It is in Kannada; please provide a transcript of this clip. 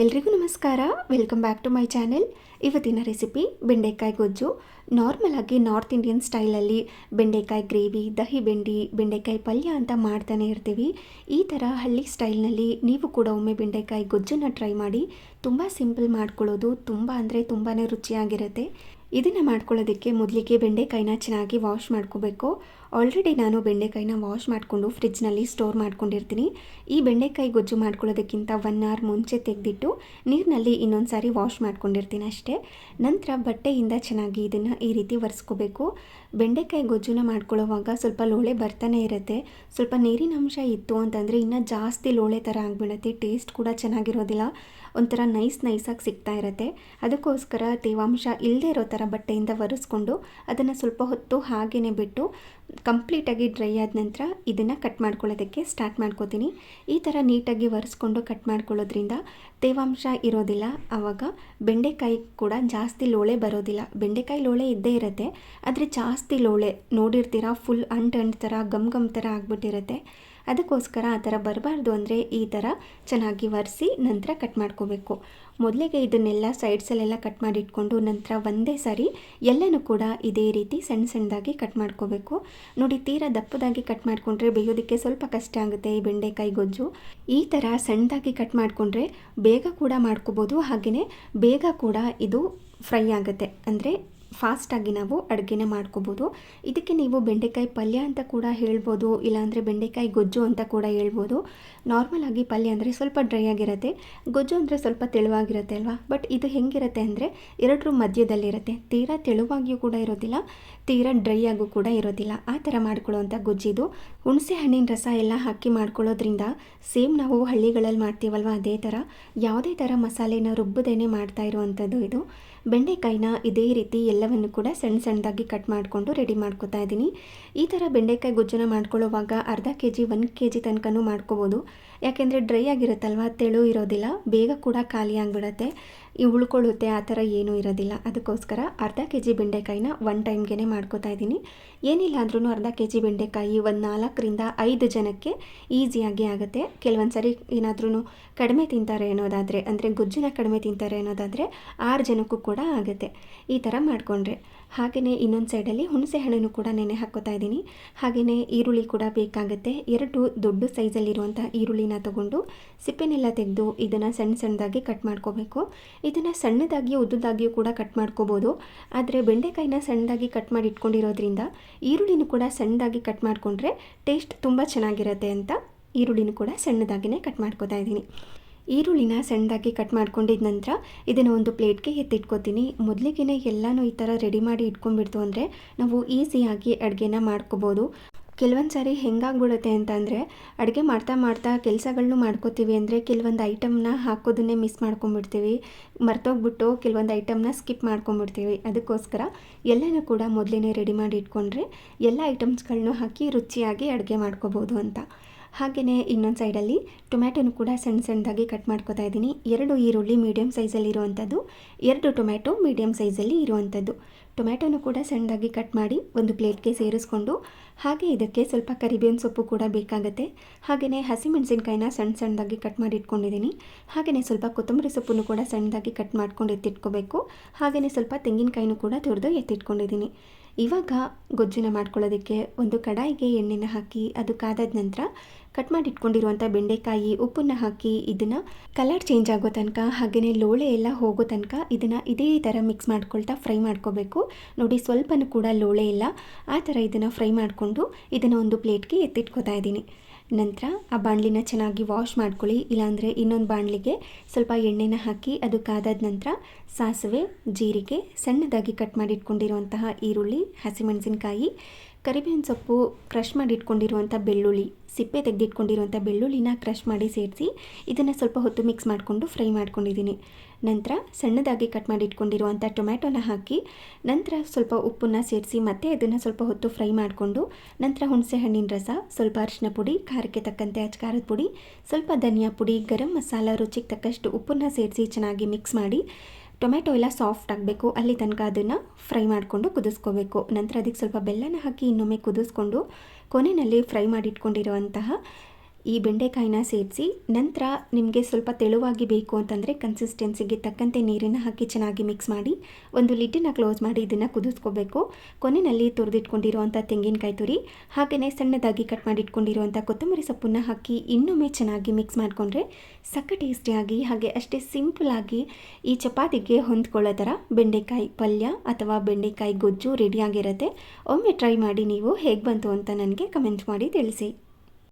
ಎಲ್ರಿಗೂ ನಮಸ್ಕಾರ. Welcome back to my channel ಇವತ್ತಿನ ರೆಸಿಪಿ ಬೆಂಡೆಕಾಯಿ ಗೊಜ್ಜು. ನಾರ್ಮಲ್ ಆಗಿ ನಾರ್ತ್ ಇಂಡಿಯನ್ ಸ್ಟೈಲಲ್ಲಿ ಬೆಂಡೆಕಾಯಿ ಗ್ರೇವಿ ದಹಿ ಬೆಂಡಿ, ಬೆಂಡೆಕಾಯಿ ಪಲ್ಯ ಅಂತ ಮಾಡ್ತಾನೆ ಇರ್ತೀವಿ. ಈ ಥರ ಹಳ್ಳಿ ಸ್ಟೈಲ್ನಲ್ಲಿ ನೀವು ಕೂಡ ಒಮ್ಮೆ ಬೆಂಡೆಕಾಯಿ ಗೊಜ್ಜನ್ನು ಟ್ರೈ ಮಾಡಿ, ತುಂಬ ಸಿಂಪಲ್ ಮಾಡ್ಕೊಳ್ಳೋದು ತುಂಬ ಅಂದರೆ ತುಂಬಾ ರುಚಿಯಾಗಿರುತ್ತೆ. ಇದನ್ನು ಮಾಡ್ಕೊಳ್ಳೋದಕ್ಕೆ ಮೊದಲಿಗೆ ಬೆಂಡೆಕಾಯಿನ ಚೆನ್ನಾಗಿ ವಾಶ್ ಮಾಡ್ಕೋಬೇಕು. ಆಲ್ರೆಡಿ ನಾನು ಬೆಂಡೆಕಾಯಿನ ವಾಶ್ ಮಾಡಿಕೊಂಡು ಫ್ರಿಜ್ನಲ್ಲಿ ಸ್ಟೋರ್ ಮಾಡ್ಕೊಂಡಿರ್ತೀನಿ. ಈ ಬೆಂಡೆಕಾಯಿ ಗೊಜ್ಜು ಮಾಡ್ಕೊಳ್ಳೋದಕ್ಕಿಂತ ಒನ್ ಅವರ್ ಮುಂಚೆ ತೆಗೆದಿಟ್ಟು ನೀರಿನಲ್ಲಿ ಇನ್ನೊಂದು ಸಾರಿ ವಾಶ್ ಮಾಡ್ಕೊಂಡಿರ್ತೀನಿ ಅಷ್ಟೇ. ನಂತರ ಬಟ್ಟೆಯಿಂದ ಚೆನ್ನಾಗಿ ಇದನ್ನು ಈ ರೀತಿ ಒರೆಸ್ಕೋಬೇಕು. ಬೆಂಡೆಕಾಯಿ ಗೊಜ್ಜುನ ಮಾಡ್ಕೊಳ್ಳೋವಾಗ ಸ್ವಲ್ಪ ಲೋಳೆ ಬರ್ತಾನೆ ಇರುತ್ತೆ. ಸ್ವಲ್ಪ ನೀರಿನ ಅಂಶ ಇತ್ತು ಅಂತಂದರೆ ಇನ್ನೂ ಜಾಸ್ತಿ ಲೋಳೆ ಥರ ಆಗಿಬಿಡುತ್ತೆ. ಟೇಸ್ಟ್ ಕೂಡ ಚೆನ್ನಾಗಿರೋದಿಲ್ಲ. ಒಂಥರ ನೈಸ್ ನೈಸಾಗಿ ಸಿಗ್ತಾ ಇರುತ್ತೆ. ಅದಕ್ಕೋಸ್ಕರ ತೇವಾಂಶ ಇಲ್ಲದೇ ಇರೋ ಥರ ಬಟ್ಟೆಯಿಂದ ಒರೆಸ್ಕೊಂಡು ಅದನ್ನು ಸ್ವಲ್ಪ ಹೊತ್ತು ಹಾಗೇ ಬಿಟ್ಟು ಕಂಪ್ಲೀಟಾಗಿ ಡ್ರೈ ಆದ ನಂತರ ಇದನ್ನು ಕಟ್ ಮಾಡ್ಕೊಳ್ಳೋದಕ್ಕೆ ಸ್ಟಾರ್ಟ್ ಮಾಡ್ಕೋತೀನಿ. ಈ ಥರ ನೀಟಾಗಿ ಒರೆಸ್ಕೊಂಡು ಕಟ್ ಮಾಡ್ಕೊಳ್ಳೋದ್ರಿಂದ ತೇವಾಂಶ ಇರೋದಿಲ್ಲ. ಆವಾಗ ಬೆಂಡೆಕಾಯಿ ಕೂಡ ಜಾಸ್ತಿ ಲೋಳೆ ಬರೋದಿಲ್ಲ. ಬೆಂಡೆಕಾಯಿ ಲೋಳೆ ಇದ್ದೇ ಇರುತ್ತೆ. ಆದರೆ ಜಾಸ್ತಿ ಲೋಳೆ ನೋಡಿರ್ತೀರ? ಫುಲ್ ಅಂಟ್ ಅಂಟು ಥರ ಗಮ್ ಗಮ್ ಥರ ಆಗಿಬಿಟ್ಟಿರುತ್ತೆ. ಅದಕ್ಕೋಸ್ಕರ ಆ ಥರ ಬರಬಾರ್ದು ಅಂದರೆ ಈ ಥರ ಚೆನ್ನಾಗಿ ಒರೆಸಿ ನಂತರ ಕಟ್ ಮಾಡ್ಕೋಬೇಕು. ಮೊದಲಿಗೆ ಇದನ್ನೆಲ್ಲ ಸೈಡ್ಸಲ್ಲೆಲ್ಲ ಕಟ್ ಮಾಡಿ ಇಟ್ಕೊಂಡು ನಂತರ ಒಂದೇ ಸಾರಿ ಎಲ್ಲನೂ ಕೂಡ ಇದೇ ರೀತಿ ಸಣ್ಣ ಸಣ್ಣದಾಗಿ ಕಟ್ ಮಾಡ್ಕೋಬೇಕು. ನೋಡಿ ತೀರಾ ದಪ್ಪದಾಗಿ ಕಟ್ ಮಾಡಿಕೊಂಡ್ರೆ ಬೇಯೋದಕ್ಕೆ ಸ್ವಲ್ಪ ಕಷ್ಟ ಆಗುತ್ತೆ ಈ ಬೆಂಡೆಕಾಯಿ ಗೊಜ್ಜು. ಈ ಥರ ಸಣ್ಣದಾಗಿ ಕಟ್ ಮಾಡಿಕೊಂಡ್ರೆ ಬೇಗ ಕೂಡ ಮಾಡ್ಕೋಬೋದು, ಹಾಗೆಯೇ ಬೇಗ ಕೂಡ ಇದು ಫ್ರೈ ಆಗುತ್ತೆ. ಅಂದರೆ ಫಾಸ್ಟಾಗಿ ನಾವು ಅಡುಗೆನ ಮಾಡ್ಕೋಬೋದು. ಇದಕ್ಕೆ ನೀವು ಬೆಂಡೆಕಾಯಿ ಪಲ್ಯ ಅಂತ ಕೂಡ ಹೇಳ್ಬೋದು, ಇಲ್ಲಾಂದರೆ ಬೆಂಡೆಕಾಯಿ ಗೊಜ್ಜು ಅಂತ ಕೂಡ ಹೇಳ್ಬೋದು. ನಾರ್ಮಲ್ ಆಗಿ ಪಲ್ಯ ಅಂದರೆ ಸ್ವಲ್ಪ ಡ್ರೈ ಆಗಿರುತ್ತೆ, ಗೊಜ್ಜು ಅಂದರೆ ಸ್ವಲ್ಪ ತೆಳುವಾಗಿರುತ್ತೆ ಅಲ್ವಾ? ಬಟ್ ಇದು ಹೆಂಗಿರುತ್ತೆ ಅಂದರೆ ಎರಡರ ಮಧ್ಯದಲ್ಲಿರುತ್ತೆ. ತೀರಾ ತೆಳುವಾಗಿಯೂ ಕೂಡ ಇರೋದಿಲ್ಲ, ತೀರಾ ಡ್ರೈ ಆಗೂ ಕೂಡ ಇರೋದಿಲ್ಲ. ಆ ಥರ ಮಾಡ್ಕೊಳ್ಳೋವಂಥ ಗೊಜ್ಜಿದು. ಹುಣಸೆ ಹಣ್ಣಿನ ರಸ ಎಲ್ಲ ಹಾಕಿ ಮಾಡ್ಕೊಳ್ಳೋದ್ರಿಂದ ಸೇಮ್ ನಾವು ಹಳ್ಳಿಗಳಲ್ಲಿ ಮಾಡ್ತೀವಲ್ವ ಅದೇ ಥರ? ಯಾವುದೇ ಥರ ಮಸಾಲೆನ ರುಬ್ಬದೇನೆ ಮಾಡ್ತಾ ಇರುವಂಥದ್ದು ಇದು. ಬೆಂಡೆಕಾಯಿನ ಇದೇ ರೀತಿ ಎಲ್ಲವನ್ನು ಕೂಡ ಸಣ್ಣ ಸಣ್ಣದಾಗಿ ಕಟ್ ಮಾಡಿಕೊಂಡು ರೆಡಿ ಮಾಡ್ಕೋತಾ ಇದ್ದೀನಿ. ಈ ಥರ ಬೆಂಡೆಕಾಯಿ ಗೊಜ್ಜನ ಮಾಡ್ಕೊಳ್ಳೋವಾಗ ಅರ್ಧ ಕೆ ಜಿ ಒಂದು ಕೆ ಜಿ ತನಕನೂ ಮಾಡ್ಕೋಬೋದು. ಯಾಕೆಂದರೆ ಡ್ರೈ ಆಗಿರುತ್ತಲ್ವ, ತೆಳು ಇರೋದಿಲ್ಲ, ಬೇಗ ಕೂಡ ಖಾಲಿ ಆಗಿಬಿಡತ್ತೆ. ಈ ಉಳ್ಕೊಳ್ಳುತ್ತೆ, ಆ ಥರ ಏನೂ ಇರೋದಿಲ್ಲ. ಅದಕ್ಕೋಸ್ಕರ ಅರ್ಧ ಕೆ ಜಿ ಬೆಂಡೆಕಾಯಿನ ಒನ್ ಟೈಮ್ಗೆ ಮಾಡ್ಕೋತಾ ಇದ್ದೀನಿ. ಏನಿಲ್ಲ ಅಂದ್ರೂ ಅರ್ಧ ಕೆ ಜಿ ಬೆಂಡೆಕಾಯಿ ಒಂದು ನಾಲ್ಕರಿಂದ ಐದು ಜನಕ್ಕೆ ಈಸಿಯಾಗಿ ಆಗುತ್ತೆ. ಕೆಲವೊಂದು ಸರಿ ಏನಾದ್ರೂ ಕಡಿಮೆ ತಿಂತಾರೆ ಅನ್ನೋದಾದರೆ, ಅಂದರೆ ಗೊಜ್ಜನ ಕಡಿಮೆ ತಿಂತಾರೆ ಅನ್ನೋದಾದರೆ ಆರು ಜನಕ್ಕೂ ಕೂಡ ಆಗುತ್ತೆ. ಈ ಥರ ಮಾಡಿಕೊಂಡ್ರೆ ಹಾಗೆಯೇ ಇನ್ನೊಂದು ಸೈಡಲ್ಲಿ ಹುಣಸೆ ಹಣ್ಣನ್ನು ಕೂಡ ನೆನೆ ಹಾಕೋತಾ ಇದ್ದೀನಿ. ಹಾಗೆಯೇ ಈರುಳ್ಳಿ ಕೂಡ ಬೇಕಾಗುತ್ತೆ. ಎರಡು ದೊಡ್ಡ ಸೈಜಲ್ಲಿರುವಂಥ ಈರುಳ್ಳಿನ ತಗೊಂಡು ಸಿಪ್ಪೆನೆಲ್ಲ ತೆಗೆದು ಇದನ್ನು ಸಣ್ಣ ಸಣ್ಣದಾಗಿ ಕಟ್ ಮಾಡ್ಕೋಬೇಕು. ಇದನ್ನು ಸಣ್ಣದಾಗಿಯೂ ಉದ್ದದಾಗಿಯೂ ಕೂಡ ಕಟ್ ಮಾಡ್ಕೋಬೋದು. ಆದರೆ ಬೆಂಡೆಕಾಯಿನ ಸಣ್ಣದಾಗಿ ಕಟ್ ಮಾಡಿ ಇಟ್ಕೊಂಡಿರೋದ್ರಿಂದ ಈರುಳ್ಳಿನೂ ಕೂಡ ಸಣ್ಣದಾಗಿ ಕಟ್ ಮಾಡಿಕೊಂಡ್ರೆ ಟೇಸ್ಟ್ ತುಂಬ ಚೆನ್ನಾಗಿರುತ್ತೆ ಅಂತ ಈರುಳ್ಳಿನೂ ಕೂಡ ಸಣ್ಣದಾಗಿಯೇ ಕಟ್ ಮಾಡ್ಕೋತಾ ಇದ್ದೀನಿ. ಈರುಳ್ಳಿನ ಸಣ್ಣದಾಗಿ ಕಟ್ ಮಾಡ್ಕೊಂಡಿದ್ದ ನಂತರ ಇದನ್ನು ಒಂದು ಪ್ಲೇಟ್ಗೆ ಎತ್ತಿಟ್ಕೋತೀನಿ. ಮೊದಲಿಗೆ ಎಲ್ಲನೂ ಈ ಥರ ರೆಡಿ ಮಾಡಿ ಇಟ್ಕೊಂಡ್ಬಿಡ್ತು ಅಂದರೆ ನಾವು ಈಸಿಯಾಗಿ ಅಡುಗೆನ ಮಾಡ್ಕೋಬೋದು. ಕೆಲವೊಂದು ಸಾರಿ ಹೆಂಗಾಗ್ಬಿಡುತ್ತೆ ಅಂತಂದರೆ ಅಡುಗೆ ಮಾಡ್ತಾ ಮಾಡ್ತಾ ಕೆಲಸಗಳನ್ನೂ ಮಾಡ್ಕೋತೀವಿ ಅಂದರೆ ಕೆಲವೊಂದು ಐಟಮ್ನ ಹಾಕೋದನ್ನೇ ಮಿಸ್ ಮಾಡ್ಕೊಂಬಿಡ್ತೀವಿ ಮರ್ತೋಗ್ಬಿಟ್ಟು ಕೆಲವೊಂದು ಐಟಮ್ನ ಸ್ಕಿಪ್ ಮಾಡ್ಕೊಂಬಿಡ್ತೀವಿ ಅದಕ್ಕೋಸ್ಕರ ಎಲ್ಲನೂ ಕೂಡ ಮೊದಲೇ ರೆಡಿ ಮಾಡಿ ಇಟ್ಕೊಂಡ್ರೆ ಎಲ್ಲ ಐಟಮ್ಸ್ಗಳನ್ನೂ ಹಾಕಿ ರುಚಿಯಾಗಿ ಅಡುಗೆ ಮಾಡ್ಕೋಬೋದು ಅಂತ. ಹಾಗೆಯೇ ಇನ್ನೊಂದು ಸೈಡಲ್ಲಿ ಟೊಮ್ಯಾಟೊನು ಕೂಡ ಸಣ್ಣ ಸಣ್ಣದಾಗಿ ಕಟ್ ಮಾಡ್ಕೋತಾ ಇದ್ದೀನಿ. ಎರಡು ಈರುಳ್ಳಿ ಮೀಡಿಯಮ್ ಸೈಜಲ್ಲಿ ಇರುವಂಥದ್ದು ಎರಡು ಟೊಮ್ಯಾಟೊ ಮೀಡಿಯಮ್ ಸೈಜಲ್ಲಿ ಇರುವಂಥದ್ದು ಟೊಮ್ಯಾಟೊನು ಕೂಡ ಸಣ್ಣದಾಗಿ ಕಟ್ ಮಾಡಿ ಒಂದು ಪ್ಲೇಟ್ಗೆ ಸೇರಿಸ್ಕೊಂಡು, ಹಾಗೆ ಇದಕ್ಕೆ ಸ್ವಲ್ಪ ಕರಿಬೇವಿನ ಸೊಪ್ಪು ಕೂಡ ಬೇಕಾಗುತ್ತೆ. ಹಾಗೆಯೇ ಹಸಿಮೆಣಸಿನ್ಕಾಯಿನ ಸಣ್ಣ ಸಣ್ಣದಾಗಿ ಕಟ್ ಮಾಡಿ ಇಟ್ಕೊಂಡಿದ್ದೀನಿ. ಹಾಗೆಯೇ ಸ್ವಲ್ಪ ಕೊತ್ತಂಬರಿ ಸೊಪ್ಪನ್ನು ಕೂಡ ಸಣ್ಣದಾಗಿ ಕಟ್ ಮಾಡ್ಕೊಂಡು ಎತ್ತಿಟ್ಕೋಬೇಕು. ಹಾಗೆಯೇ ಸ್ವಲ್ಪ ತೆಂಗಿನಕಾಯಿನೂ ಕೂಡ ತುರಿದು ಎತ್ತಿಟ್ಕೊಂಡಿದ್ದೀನಿ. ಇವಾಗ ಗೊಜ್ಜನ್ನು ಮಾಡ್ಕೊಳ್ಳೋದಕ್ಕೆ ಒಂದು ಕಡಾಯಿಗೆ ಎಣ್ಣೆನ ಹಾಕಿ ಅದು ಕಾದಾದ ನಂತರ ಕಟ್ ಮಾಡಿ ಇಟ್ಕೊಂಡಿರುವಂಥ ಬೆಂಡೆಕಾಯಿ, ಉಪ್ಪನ್ನು ಹಾಕಿ ಇದನ್ನು ಕಲರ್ ಚೇಂಜ್ ಆಗೋ ತನಕ ಹಾಗೆಯೇ ಲೋಳೆ ಎಲ್ಲ ಹೋಗೋ ತನಕ ಇದನ್ನು ಇದೇ ಥರ ಮಿಕ್ಸ್ ಮಾಡ್ಕೊಳ್ತಾ ಫ್ರೈ ಮಾಡ್ಕೋಬೇಕು. ನೋಡಿ ಸ್ವಲ್ಪನೂ ಕೂಡ ಲೋಳೆ ಇಲ್ಲ. ಆ ಥರ ಇದನ್ನು ಫ್ರೈ ಮಾಡಿಕೊಂಡು ಇದನ್ನು ಒಂದು ಪ್ಲೇಟ್ಗೆ ಎತ್ತಿಟ್ಕೋತಾ ಇದ್ದೀನಿ. ನಂತರ ಆ ಬಾಣಲಿನ ಚೆನ್ನಾಗಿ ವಾಶ್ ಮಾಡ್ಕೊಳ್ಳಿ, ಇಲ್ಲಾಂದರೆ ಇನ್ನೊಂದು ಬಾಣಲಿಗೆ ಸ್ವಲ್ಪ ಎಣ್ಣೆನ ಹಾಕಿ ಅದು ಕಾದಾದ ನಂತರ ಸಾಸಿವೆ, ಜೀರಿಗೆ ಸಣ್ಣದಾಗಿ ಕಟ್ ಮಾಡಿ ಇಟ್ಕೊಂಡಿರುವಂತಹ ಈರುಳ್ಳಿ, ಹಸಿಮೆಣಸಿನ್ಕಾಯಿ ಕರಿಬೇವಿನ ಸೊಪ್ಪು ಕ್ರಷ್ ಮಾಡಿ ಇಟ್ಕೊಂಡಿರುವಂಥ ಬೆಳ್ಳುಳ್ಳಿ, ಸಿಪ್ಪೆ ತೆಗೆದಿಟ್ಕೊಂಡಿರುವಂಥ ಬೆಳ್ಳುಳ್ಳಿನ ಕ್ರಷ್ ಮಾಡಿ ಸೇರಿಸಿ ಇದನ್ನು ಸ್ವಲ್ಪ ಹೊತ್ತು ಮಿಕ್ಸ್ ಮಾಡಿಕೊಂಡು ಫ್ರೈ ಮಾಡ್ಕೊಂಡಿದ್ದೀನಿ. ನಂತರ ಸಣ್ಣದಾಗಿ ಕಟ್ ಮಾಡಿ ಇಟ್ಕೊಂಡಿರುವಂಥ ಟೊಮ್ಯಾಟೊನ ಹಾಕಿ ನಂತರ ಸ್ವಲ್ಪ ಉಪ್ಪನ್ನು ಸೇರಿಸಿ ಮತ್ತೆ ಅದನ್ನು ಸ್ವಲ್ಪ ಹೊತ್ತು ಫ್ರೈ ಮಾಡಿಕೊಂಡು ನಂತರ ಹುಣಸೆ ಹಣ್ಣಿನ ರಸ, ಸ್ವಲ್ಪ ಅರಿಶಿನ ಪುಡಿ, ಖಾರಕ್ಕೆ ತಕ್ಕಂತೆ ಖಾರದ ಪುಡಿ, ಸ್ವಲ್ಪ ಧನಿಯಾ ಪುಡಿ, ಗರಂ ಮಸಾಲ, ರುಚಿಗೆ ತಕ್ಕಷ್ಟು ಉಪ್ಪನ್ನು ಸೇರಿಸಿ ಚೆನ್ನಾಗಿ ಮಿಕ್ಸ್ ಮಾಡಿ ಟೊಮೆಟೊ ಎಲ್ಲ ಸಾಫ್ಟ್ ಆಗಬೇಕು. ಅಲ್ಲಿ ತನಕ ಅದನ್ನು ಫ್ರೈ ಮಾಡಿಕೊಂಡು ಕುದಿಸ್ಕೋಬೇಕು. ನಂತರ ಅದಕ್ಕೆ ಸ್ವಲ್ಪ ಬೆಲ್ಲನ ಹಾಕಿ ಇನ್ನೊಮ್ಮೆ ಕುದಿಸ್ಕೊಂಡು ಕೊನೆಯಲ್ಲಿ ಫ್ರೈ ಮಾಡಿ ಇಟ್ಕೊಂಡಿರುವಂತಹ ಈ ಬೆಂಡೆಕಾಯಿನ ಸೇರಿಸಿ ನಂತರ ನಿಮಗೆ ಸ್ವಲ್ಪ ತೆಳುವಾಗಿ ಬೇಕು ಅಂತಂದರೆ ಕನ್ಸಿಸ್ಟೆನ್ಸಿಗೆ ತಕ್ಕಂತೆ ನೀರನ್ನು ಹಾಕಿ ಚೆನ್ನಾಗಿ ಮಿಕ್ಸ್ ಮಾಡಿ ಒಂದು ಲಿಡ್ಡನ್ನು ಕ್ಲೋಸ್ ಮಾಡಿ ಇದನ್ನು ಕುದಿಸ್ಕೋಬೇಕು. ಕೊನೆಯಲ್ಲಿ ತುರಿದಿಟ್ಕೊಂಡಿರುವಂಥ ತೆಂಗಿನಕಾಯಿ ತುರಿ ಹಾಗೆಯೇ ಸಣ್ಣದಾಗಿ ಕಟ್ ಮಾಡಿಟ್ಕೊಂಡಿರುವಂಥ ಕೊತ್ತಂಬರಿ ಸೊಪ್ಪನ್ನು ಹಾಕಿ ಇನ್ನೊಮ್ಮೆ ಚೆನ್ನಾಗಿ ಮಿಕ್ಸ್ ಮಾಡಿಕೊಂಡ್ರೆ ಸಕ್ಕ ಟೇಸ್ಟಿಯಾಗಿ ಹಾಗೆ ಅಷ್ಟೇ ಸಿಂಪಲಾಗಿ ಈ ಚಪಾತಿಗೆ ಹೊಂದ್ಕೊಳ್ಳೋ ಥರ ಬೆಂಡೆಕಾಯಿ ಪಲ್ಯ ಅಥವಾ ಬೆಂಡೆಕಾಯಿ ಗೊಜ್ಜು ರೆಡಿಯಾಗಿರುತ್ತೆ ಒಮ್ಮೆ ಟ್ರೈ ಮಾಡಿ ನೀವು ಹೇಗೆ ಬಂತು ಅಂತ ನನಗೆ ಕಮೆಂಟ್ ಮಾಡಿ ತಿಳಿಸಿ.